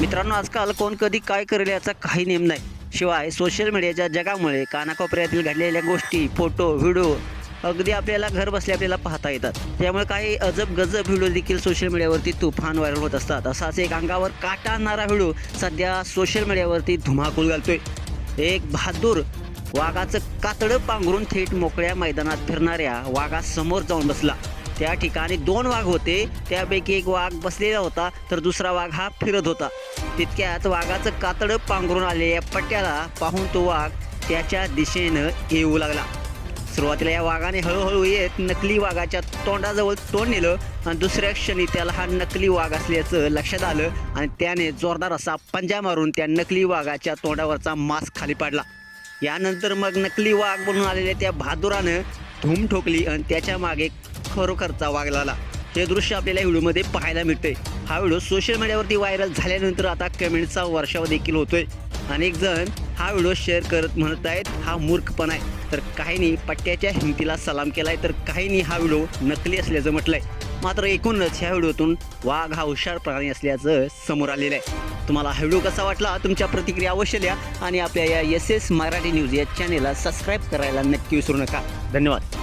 मित्रांनो आजकाल कोण कधी काय करेल याचा काही नेम नाही. शिवाय सोशल मीडियाच्या जगामुळे कानाकोपऱ्यातील घडलेल्या गोष्टी फोटो व्हिडिओ अगदी आपल्याला घर बसल्या आपल्याला पाहता येतात. त्यामुळे काही अजब गजब व्हिडिओ देखील सोशल मीडियावरती तुफान व्हायरल होत असतात. असाच एक अंगावर काटा आणणारा व्हिडिओ सध्या सोशल मीडियावरती धुमाकूळ घालतोय. एक बहादूर वाघाचं कातडं पांघरून थेट मोकळ्या मैदानात फिरणाऱ्या वाघासमोर जाऊन बसला. त्या ठिकाणी दोन वाघ होते. त्यापैकी एक वाघ बसलेला होता तर दुसरा वाघ हा फिरत होता. तितक्यात वाघाचं कातडं पांघरून आलेल्या पट्ट्याला पाहून तो वाघ त्याच्या दिशेनं येऊ लागला. सुरुवातीला या वाघाने हळूहळू येत नकली वाघाच्या तोंडाजवळ तोंड नेलं आणि दुसऱ्या क्षणी त्याला हा नकली वाघ असल्याचं लक्षात आलं आणि त्याने जोरदार असा पंजा मारून त्या नकली वाघाच्या तोंडावरचा मास्क खाली पाडला. यानंतर मग नकली वाघ बनून आलेल्या त्या बहादुरानं धूम ठोकली आणि त्याच्यामागे खरोखरचा वाघ हे दृश्य आपल्याला व्हिडिओमध्ये पाहायला मिळते हा व्हिडिओ सोशल मीडियावरती व्हायरल झाल्यानंतर आता कमेंटचा वर्षाव देखील होतोय. अनेक जण हा व्हिडिओ शेअर करत म्हणत आहेत हा मूर्खपणा आहे. तर काहींनी पट्ट्याच्या हिमतीला सलाम केलाय तर काहींनी हा व्हिडिओ नकली असल्याचं म्हटलंय. मात्र एकूणच ह्या व्हिडिओतून वाघ हा हुशार प्राणी असल्याचं समोर आलेलं आहे. तुम्हाला हा व्हिडिओ कसा वाटला? तुमच्या प्रतिक्रिया अवश्य द्या आणि आपल्या या एस एस मराठी न्यूज या चॅनेलला सबस्क्राईब करायला नक्की विसरू नका. धन्यवाद.